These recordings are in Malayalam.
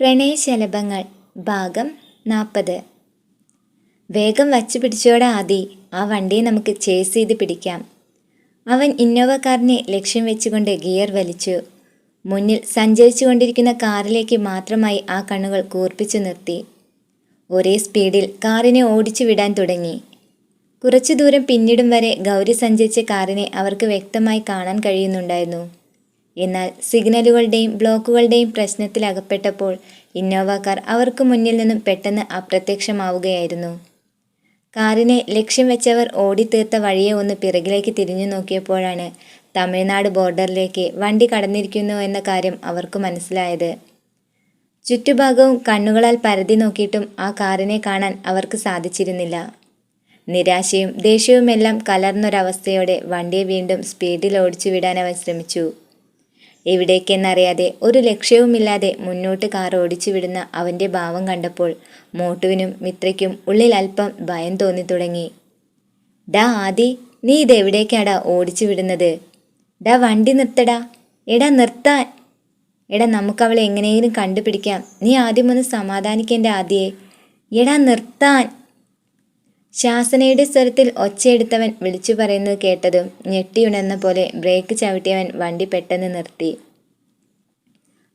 പ്രണയശലഭങ്ങൾ ഭാഗം നാൽപ്പത് വേഗം വച്ചു പിടിച്ചോടെ ആദി. ആ വണ്ടിയെ നമുക്ക് ചേസ് ചെയ്ത് പിടിക്കാം. അവൻ ഇന്നോവ കാറിനെ ലക്ഷ്യം വെച്ചുകൊണ്ട് ഗിയർ വലിച്ചു. മുന്നിൽ സഞ്ചരിച്ചു കൊണ്ടിരിക്കുന്ന കാറിലേക്ക് മാത്രമായി ആ കണ്ണുകൾ കൂർപ്പിച്ചു നിർത്തി. ഒരേ സ്പീഡിൽ കാറിനെ ഓടിച്ചു വിടാൻ തുടങ്ങി. കുറച്ചു ദൂരം പിന്നിടും വരെ ഗൗരി സഞ്ചരിച്ച കാറിനെ അവർക്ക് വ്യക്തമായി കാണാൻ കഴിയുന്നുണ്ടായിരുന്നു. എന്നാൽ സിഗ്നലുകളുടെയും ബ്ലോക്കുകളുടെയും പ്രശ്നത്തിൽ അകപ്പെട്ടപ്പോൾ ഇന്നോവ കാർ അവർക്ക് മുന്നിൽ നിന്നും പെട്ടെന്ന് അപ്രത്യക്ഷമാവുകയായിരുന്നു. കാറിനെ ലക്ഷ്യം വെച്ചവർ ഓടിത്തീർത്ത വഴിയെ ഒന്ന് പിറകിലേക്ക് തിരിഞ്ഞു നോക്കിയപ്പോഴാണ് തമിഴ്നാട് ബോർഡറിലേക്ക് വണ്ടി കടന്നിരിക്കുന്നു എന്ന കാര്യം അവർക്ക് മനസ്സിലായത്. ചുറ്റുഭാഗവും കണ്ണുകളാൽ പരതി നോക്കിയിട്ടും ആ കാറിനെ കാണാൻ അവർക്ക് സാധിച്ചിരുന്നില്ല. നിരാശയും ദേഷ്യവുമെല്ലാം കലർന്നൊരവസ്ഥയോടെ വണ്ടിയെ വീണ്ടും സ്പീഡിൽ ഓടിച്ചു വിടാൻ അവൻ ശ്രമിച്ചു. എവിടേക്കെന്നറിയാതെ ഒരു ലക്ഷ്യവുമില്ലാതെ മുന്നോട്ട് കാർ ഓടിച്ചു വിടുന്ന അവന്റെ ഭാവം കണ്ടപ്പോൾ മോട്ടുവിനും മിത്രയ്ക്കും ഉള്ളിൽ അല്പം ഭയം തോന്നി തുടങ്ങി ഡാ ആദി നീ ഇതെവിടേക്കാടാ ഓടിച്ചു വിടുന്നത് ഡാ വണ്ടി നിർത്തടാ. എടാ നിർത്താൻ. എടാ നമുക്കവളെ എങ്ങനെയെങ്കിലും കണ്ടുപിടിക്കാം. നീ ആദ്യം ഒന്ന് സമാധാനിക്കേണ്ട ആദ്യേ. എടാ നിർത്താൻ. ശാസനയുടെ സ്വരത്തിൽ ഒച്ചയെടുത്തവൻ വിളിച്ചു പറയുന്നത് കേട്ടതും ഞെട്ടിയുണർന്ന പോലെ ബ്രേക്ക് ചവിട്ടിയവൻ വണ്ടി പെട്ടെന്ന് നിർത്തി.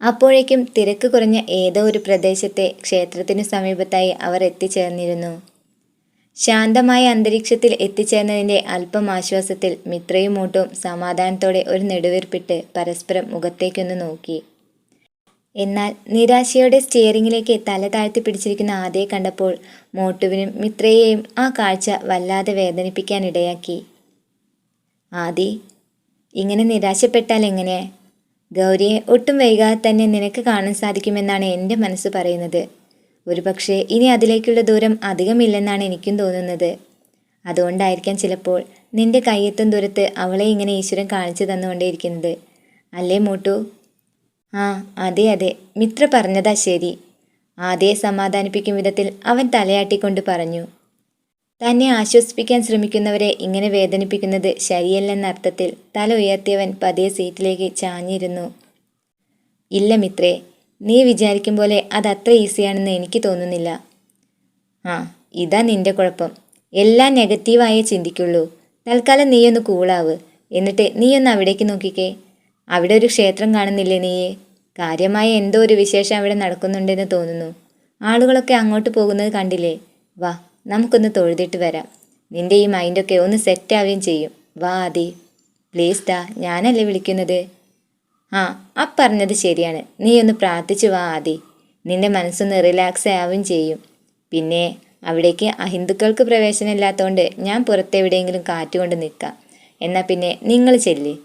അപ്പോഴേക്കും തിരക്ക് കുറഞ്ഞ ഏതോ ഒരു പ്രദേശത്തെ ക്ഷേത്രത്തിനു സമീപത്തായി അവർ എത്തിച്ചേർന്നിരുന്നു. ശാന്തമായ അന്തരീക്ഷത്തിൽ എത്തിച്ചേർന്നതിന്റെ അല്പം ആശ്വാസത്തിൽ മിത്രയും മൂട്ടും സമാധാനത്തോടെ ഒരു നെടുവീർപ്പിട്ട് പരസ്പരം മുഖത്തേക്കൊന്ന് നോക്കി. എന്നാൽ നിരാശയോടെ സ്റ്റിയറിംഗിലേക്ക് തല താഴ്ത്തി പിടിച്ചിരിക്കുന്ന ആദയെ കണ്ടപ്പോൾ മോട്ടുവിനും മിത്രയെയും ആ കാഴ്ച വല്ലാതെ വേദനിപ്പിക്കാനിടയാക്കി. ആദി ഇങ്ങനെ നിരാശപ്പെട്ടാൽ എങ്ങനെ? ഗൗരിയെ ഒട്ടും വൈകാതെ തന്നെ നിനക്ക് കാണാൻ സാധിക്കുമെന്നാണ് എന്റെ മനസ്സ് പറയുന്നത്. ഒരുപക്ഷെ ഇനി അതിലേക്കുള്ള ദൂരം അധികമില്ലെന്നാണ് എനിക്കും തോന്നുന്നത്. അതുകൊണ്ടായിരിക്കാം ചിലപ്പോൾ നിന്റെ കയ്യെത്തും ദൂരത്ത് അവളെ ഇങ്ങനെ ഈശ്വരൻ കാണിച്ചു തന്നുകൊണ്ടേയിരിക്കുന്നത്. അല്ലേ മോട്ടു? ആ അതെ അതെ. മിത്ര പറഞ്ഞതാ ശരി. ആദ്യയെ സമാധാനിപ്പിക്കും വിധത്തിൽ അവൻ തലയാട്ടിക്കൊണ്ട് പറഞ്ഞു. തന്നെ ആശ്വസിപ്പിക്കാൻ ശ്രമിക്കുന്നവരെ ഇങ്ങനെ വേദനിപ്പിക്കുന്നത് ശരിയല്ലെന്ന അർത്ഥത്തിൽ തല ഉയർത്തിയവൻ പതിയെ സീറ്റിലേക്ക് ചാഞ്ഞിരുന്നു. ഇല്ല മിത്രേ നീ വിചാരിക്കും പോലെ അത് അത്ര ഈസിയാണെന്ന് എനിക്ക് തോന്നുന്നില്ല. ആ ഇതാ നിന്റെ കുഴപ്പം. എല്ലാം നെഗറ്റീവായേ ചിന്തിക്കുള്ളൂ. തൽക്കാലം നീയൊന്ന് കൂളാവ്. എന്നിട്ട് നീയൊന്ന് അവിടേക്ക് നോക്കിക്കേ. അവിടെ ഒരു ക്ഷേത്രം കാണുന്നില്ലേ നീയെ കാര്യമായ എന്തോ ഒരു വിശേഷം അവിടെ നടക്കുന്നുണ്ടെന്ന് തോന്നുന്നു. ആളുകളൊക്കെ അങ്ങോട്ട് പോകുന്നത് കണ്ടില്ലേ? വാ നമുക്കൊന്ന് തൊഴുതിട്ട് വരാം. നിന്റെ ഈ മൈൻഡൊക്കെ ഒന്ന് സെറ്റാവുകയും ചെയ്യും. വാ ആദി. പ്ലീസ് ഡാ ഞാനല്ലേ വിളിക്കുന്നത്? ആ ആ പറഞ്ഞത് ശരിയാണ്. നീ ഒന്ന് പ്രാർത്ഥിച്ചു വാ ആദി. നിന്റെ മനസ്സൊന്ന് റിലാക്സ് ആവുകയും ചെയ്യും. പിന്നെ അവിടേക്ക് അഹിന്ദുക്കൾക്ക് പ്രവേശനമില്ലാത്തതുകൊണ്ട് ഞാൻ പുറത്തെവിടെയെങ്കിലും കാറ്റുകൊണ്ട് നിൽക്കാം. എന്നാൽ പിന്നെ നിങ്ങൾ ചെല്ല്.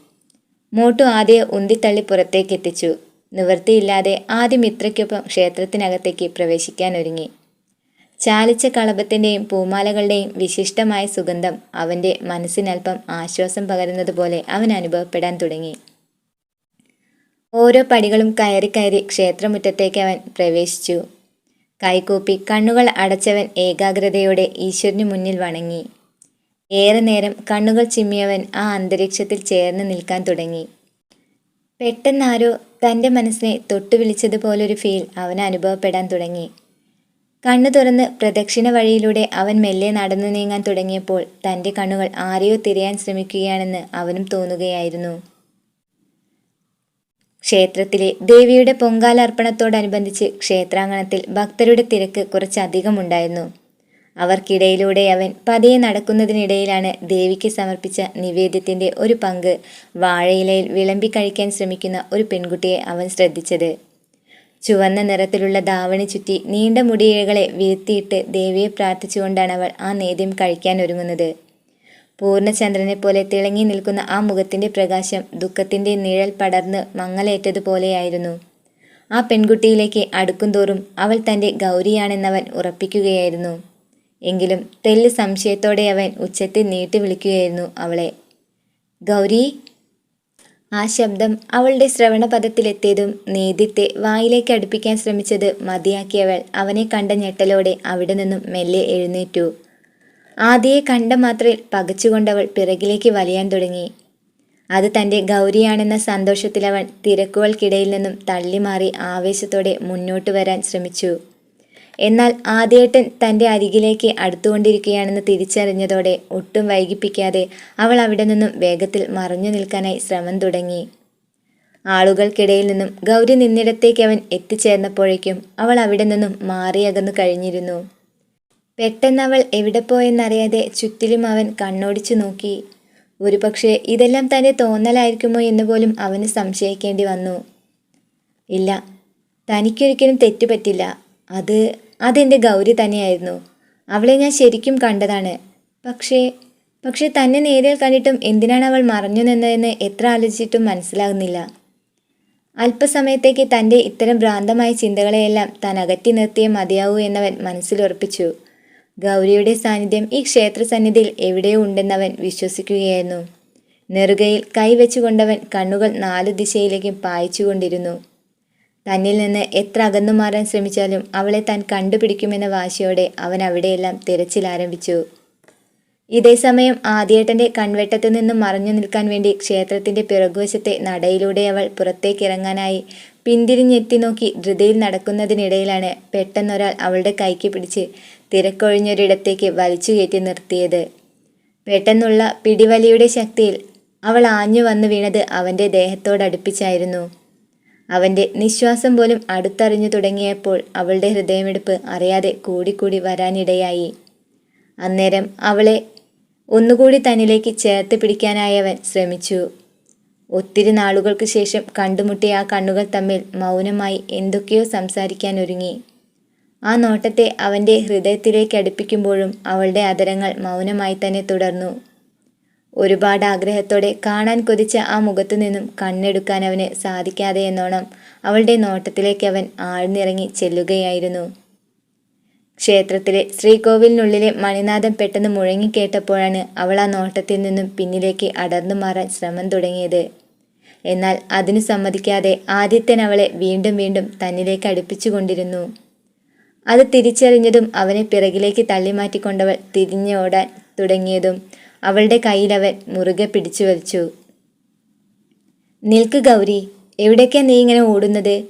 മോട്ടു ആദ്യം ഉന്തിത്തള്ളി പുറത്തേക്ക് എത്തിച്ചു നിവൃത്തിയില്ലാതെ ആദ്യം ഇത്രയ്ക്കൊപ്പം ക്ഷേത്രത്തിനകത്തേക്ക് പ്രവേശിക്കാൻ ഒരുങ്ങി ചാലിച്ച കളഭത്തിന്റെയും പൂമാലകളുടെയും വിശിഷ്ടമായ സുഗന്ധം അവന്റെ മനസ്സിനൽപ്പം ആശ്വാസം പകരുന്നതുപോലെ അവൻ അനുഭവപ്പെടാൻ തുടങ്ങി. ഓരോ പടികളും കയറി കയറി ക്ഷേത്രമുറ്റത്തേക്ക് അവൻ പ്രവേശിച്ചു. കൈകൂപ്പി കണ്ണുകൾ അടച്ചവൻ ഏകാഗ്രതയോടെ ഈശ്വരന് മുന്നിൽ വണങ്ങി. ഏറെ നേരം കണ്ണുകൾ ചിമ്മിയവൻ ആ അന്തരീക്ഷത്തിൽ ചേർന്ന് നിൽക്കാൻ തുടങ്ങി. പെട്ടെന്നാരോ തന്റെ മനസ്സിനെ തൊട്ടു വിളിച്ചതുപോലൊരു ഫീൽ അവൻ അനുഭവപ്പെടാൻ തുടങ്ങി. കണ്ണു തുറന്ന് പ്രദക്ഷിണ വഴിയിലൂടെ അവൻ മെല്ലെ നടന്നു നീങ്ങാൻ തുടങ്ങിയപ്പോൾ തന്റെ കണ്ണുകൾ ആരെയോ തിരയാൻ ശ്രമിക്കുകയാണെന്ന് അവനും തോന്നുകയായിരുന്നു. ക്ഷേത്രത്തിലെ ദേവിയുടെ പൊങ്കാലർപ്പണത്തോടനുബന്ധിച്ച് ക്ഷേത്രാങ്കണത്തിൽ ഭക്തരുടെ തിരക്ക് കുറച്ചധികമുണ്ടായിരുന്നു. അവർക്കിടയിലൂടെ അവൻ പതിയെ നടക്കുന്നതിനിടയിലാണ് ദേവിക്ക് സമർപ്പിച്ച നിവേദ്യത്തിന്റെ ഒരു പങ്ക് വാഴയിലയിൽ വിളമ്പി കഴിക്കാൻ ശ്രമിക്കുന്ന ഒരു പെൺകുട്ടിയെ അവൻ ശ്രദ്ധിച്ചത്. ചുവന്ന നിറത്തിലുള്ള ദാവണി ചുറ്റി നീണ്ട മുടിയിഴകളെ വീഴ്ത്തിയിട്ട് ദേവിയെ പ്രാർത്ഥിച്ചുകൊണ്ടാണ് അവൾ ആ നേദ്യം കഴിക്കാൻ ഒരുങ്ങുന്നത്. പൂർണചന്ദ്രനെ പോലെ തിളങ്ങി നിൽക്കുന്ന ആ മുഖത്തിന്റെ പ്രകാശം ദുഃഖത്തിന്റെ നിഴൽ പടർന്ന് മങ്ങലേറ്റതുപോലെയായിരുന്നു. ആ പെൺകുട്ടിയിലേക്ക് അടുക്കുംതോറും അവൾ തന്റെ ഗൗരിയാണെന്നവൻ ഉറപ്പിക്കുകയായിരുന്നു. എങ്കിലും തെല്ല് സംശയത്തോടെ അവൻ ഉച്ചത്തിൽ നീട്ടി വിളിക്കുകയായിരുന്നു അവളെ. ഗൗരി ആ ശബ്ദം അവളുടെ ശ്രവണപഥത്തിലെത്തിയതും നീതിത്തെ വായിലേക്ക് അടുപ്പിക്കാൻ ശ്രമിച്ചത് മതിയാക്കിയവൾ അവനെ കണ്ട ഞെട്ടലോടെ അവിടെ നിന്നും മെല്ലെ എഴുന്നേറ്റു. ആദ്യയെ കണ്ട മാത്രയിൽ പകച്ചുകൊണ്ടവൾ പിറകിലേക്ക് വലിയാൻ തുടങ്ങി. അത് തന്റെ ഗൗരിയാണെന്ന സന്തോഷത്തിലവൻ തിരക്കുകൾക്കിടയിൽ നിന്നും തള്ളിമാറി ആവേശത്തോടെ മുന്നോട്ട് വരാൻ ശ്രമിച്ചു. എന്നാൽ ആദ്യേട്ടൻ തന്റെ അരികിലേക്ക് അടുത്തുകൊണ്ടിരിക്കുകയാണെന്ന് തിരിച്ചറിഞ്ഞതോടെ ഒട്ടും വൈകിപ്പിക്കാതെ അവൾ അവിടെ നിന്നും വേഗത്തിൽ മറഞ്ഞു നിൽക്കാനായി ശ്രമം തുടങ്ങി. ആളുകൾക്കിടയിൽ നിന്നും ഗൗരി നിന്നിടത്തേക്ക് അവൻ എത്തിച്ചേർന്നപ്പോഴേക്കും അവൾ അവിടെ നിന്നും മാറിയകന്നു കഴിഞ്ഞിരുന്നു. പെട്ടെന്ന് അവൾ എവിടെ പോയെന്നറിയാതെ ചുറ്റിലും അവൻ കണ്ണോടിച്ചു നോക്കി. ഒരുപക്ഷെ ഇതെല്ലാം തന്റെ തോന്നലായിരിക്കുമോ എന്ന് പോലും അവന് സംശയിക്കേണ്ടി വന്നു. ഇല്ല തനിക്കൊരിക്കലും തെറ്റുപറ്റില്ല അത് അതെന്റെ ഗൗരി തന്നെയായിരുന്നു. അവളെ ഞാൻ ശരിക്കും കണ്ടതാണ്. പക്ഷേ പക്ഷേ തന്നെ നേരിൽ കണ്ടിട്ടും എന്തിനാണ് അവൾ മറഞ്ഞു നിന്നതെന്ന് എത്ര ആലോചിച്ചിട്ടും മനസ്സിലാകുന്നില്ല. അല്പസമയത്തേക്ക് തന്റെ ഇത്തരം ഭ്രാന്തമായ ചിന്തകളെയെല്ലാം താൻ അകറ്റി നിർത്തിയേ മതിയാവൂ എന്നവൻ മനസ്സിലുറപ്പിച്ചു. ഗൗരിയുടെ സാന്നിധ്യം ഈ ക്ഷേത്ര സന്നിധിയിൽ എവിടെയോ ഉണ്ടെന്നവൻ വിശ്വസിക്കുകയായിരുന്നു. നെറുകയിൽ കൈവച്ചുകൊണ്ടവൻ കണ്ണുകൾ നാല് ദിശയിലേക്കും പായിച്ചുകൊണ്ടിരുന്നു. തന്നിൽ നിന്ന് എത്ര അകന്നു മാറാൻ ശ്രമിച്ചാലും അവളെ താൻ കണ്ടുപിടിക്കുമെന്ന വാശിയോടെ അവൻ അവിടെയെല്ലാം തിരച്ചിൽ ആരംഭിച്ചു. ഇതേസമയം ആദ്യേട്ടന്റെ കൺവെട്ടത്തു നിന്നും മറഞ്ഞു നിൽക്കാൻ വേണ്ടി ക്ഷേത്രത്തിന്റെ പിറകുവശത്തെ നടയിലൂടെ അവൾ പുറത്തേക്കിറങ്ങാനായി പിന്തിരിഞ്ഞെത്തി നോക്കി ധൃതിയിൽ നടക്കുന്നതിനിടയിലാണ് പെട്ടെന്നൊരാൾ അവളുടെ കൈക്ക് പിടിച്ച് തിരക്കൊഴിഞ്ഞൊരിടത്തേക്ക് വലിച്ചു കയറ്റി നിർത്തിയത്. പെട്ടെന്നുള്ള പിടിവലിയുടെ ശക്തിയിൽ അവൾ ആഞ്ഞു വന്നു വീണത് അവന്റെ ദേഹത്തോടടുപ്പിച്ചായിരുന്നു. അവന്റെ നിശ്വാസം പോലും അടുത്തറിഞ്ഞു തുടങ്ങിയപ്പോൾ അവളുടെ ഹൃദയമെടുപ്പ് അറിയാതെ കൂടിക്കൂടി വരാനിടയായി. അന്നേരം അവളെ ഒന്നുകൂടി തന്നിലേക്ക് ചേർത്ത് പിടിക്കാനായവൻ ശ്രമിച്ചു. ഒത്തിരി നാളുകൾക്ക് ശേഷം കണ്ടുമുട്ടിയ ആ കണ്ണുകൾ തമ്മിൽ മൗനമായി എന്തൊക്കെയോ സംസാരിക്കാൻ ഒരുങ്ങി. ആ നോട്ടത്തെ അവന്റെ ഹൃദയത്തിലേക്ക് അടുപ്പിക്കുമ്പോഴും അവളുടെ അതരങ്ങൾ മൗനമായി തന്നെ തുടർന്നു. ഒരുപാട് ആഗ്രഹത്തോടെ കാണാൻ കൊതിച്ച ആ മുഖത്തു നിന്നും കണ്ണെടുക്കാൻ അവന് സാധിക്കാതെ എന്നോണം അവളുടെ നോട്ടത്തിലേക്ക് അവൻ ആഴ്ന്നിറങ്ങി ചെല്ലുകയായിരുന്നു. ക്ഷേത്രത്തിലെ ശ്രീകോവിലിനുള്ളിലെ മണിനാഥം പെട്ടെന്ന് മുഴങ്ങിക്കേട്ടപ്പോഴാണ് അവൾ ആ നോട്ടത്തിൽ നിന്നും പിന്നിലേക്ക് അടർന്നു മാറാൻ ശ്രമം തുടങ്ങിയത്. എന്നാൽ അതിനു സമ്മതിക്കാതെ ആദിത്യൻ അവളെ വീണ്ടും വീണ്ടും തന്നിലേക്ക് അടുപ്പിച്ചുകൊണ്ടിരുന്നു അത് തിരിച്ചറിഞ്ഞതും അവനെ പിറകിലേക്ക് തള്ളിമാറ്റിക്കൊണ്ടവൾ തിരിഞ്ഞോടാൻ തുടങ്ങിയതും അവളുടെ കയ്യിലവൻ മുറുകെ പിടിച്ചു വലിച്ചു. നിൽക്ക് ഗൗരി എവിടേക്കാ നീ ഇങ്ങനെ ഓടുന്നത്?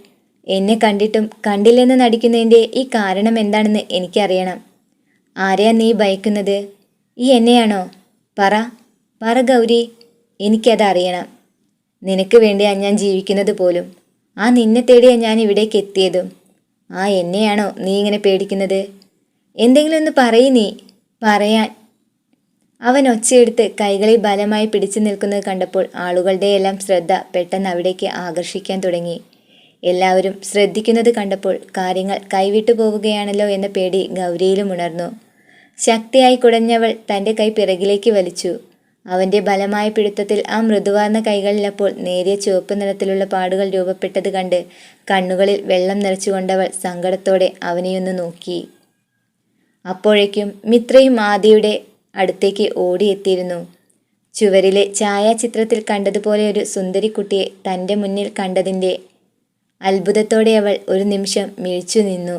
എന്നെ കണ്ടിട്ടും കണ്ടില്ലെന്ന് നടിക്കുന്നതിന്റെ ഈ കാരണം എന്താണെന്ന് എനിക്കറിയണം. ആരെയാ നീ ഭയക്കുന്നത്? ഈ എന്നെയാണോ? പറ പറ ഗൗരി എനിക്കത് അറിയണം. നിനക്ക് വേണ്ടിയാ ഞാൻ ജീവിക്കുന്നത് പോലും. ആ നിന്നെ തേടിയാ ഞാൻ ഇവിടേക്ക് എത്തിയതും. ആ എന്നെയാണോ നീ ഇങ്ങനെ പേടിക്കുന്നത്? എന്തെങ്കിലും ഒന്ന് പറയൂ നീ. പറയാൻ അവൻ ഒച്ചയെടുത്ത് കൈകളിൽ ബലമായി പിടിച്ചു നിൽക്കുന്നത് കണ്ടപ്പോൾ ആളുകളുടെയെല്ലാം ശ്രദ്ധ പെട്ടെന്ന് അവിടേക്ക് ആകർഷിക്കാൻ തുടങ്ങി. എല്ലാവരും ശ്രദ്ധിക്കുന്നത് കണ്ടപ്പോൾ കാര്യങ്ങൾ കൈവിട്ടു പോവുകയാണല്ലോ എന്ന പേടി ഗൗരിയിലും ഉണർന്നു. ശക്തിയായി കുടഞ്ഞവൾ തന്റെ കൈ പിറകിലേക്ക് വലിച്ചു. അവന്റെ ബലമായ പിടുത്തത്തിൽ ആ മൃദുവാർന്ന കൈകളിലപ്പോൾ നേരിയ ചുവപ്പ് നിറത്തിലുള്ള പാടുകൾ രൂപപ്പെട്ടത് കണ്ട് കണ്ണുകളിൽ വെള്ളം നിറച്ചുകൊണ്ടവൾ സങ്കടത്തോടെ അവനെയൊന്ന് നോക്കി. അപ്പോഴേക്കും മിത്രയും ആദിയുടെ അടുത്തേക്ക് ഓടിയെത്തിയിരുന്നു. ചുവരിലെ ഛായാചിത്രത്തിൽ കണ്ടതുപോലെ ഒരു സുന്ദരിക്കുട്ടിയെ തന്റെ മുന്നിൽ കണ്ടതിന്റെ അത്ഭുതത്തോടെ അവൾ ഒരു നിമിഷം മിഴിച്ചു നിന്നു.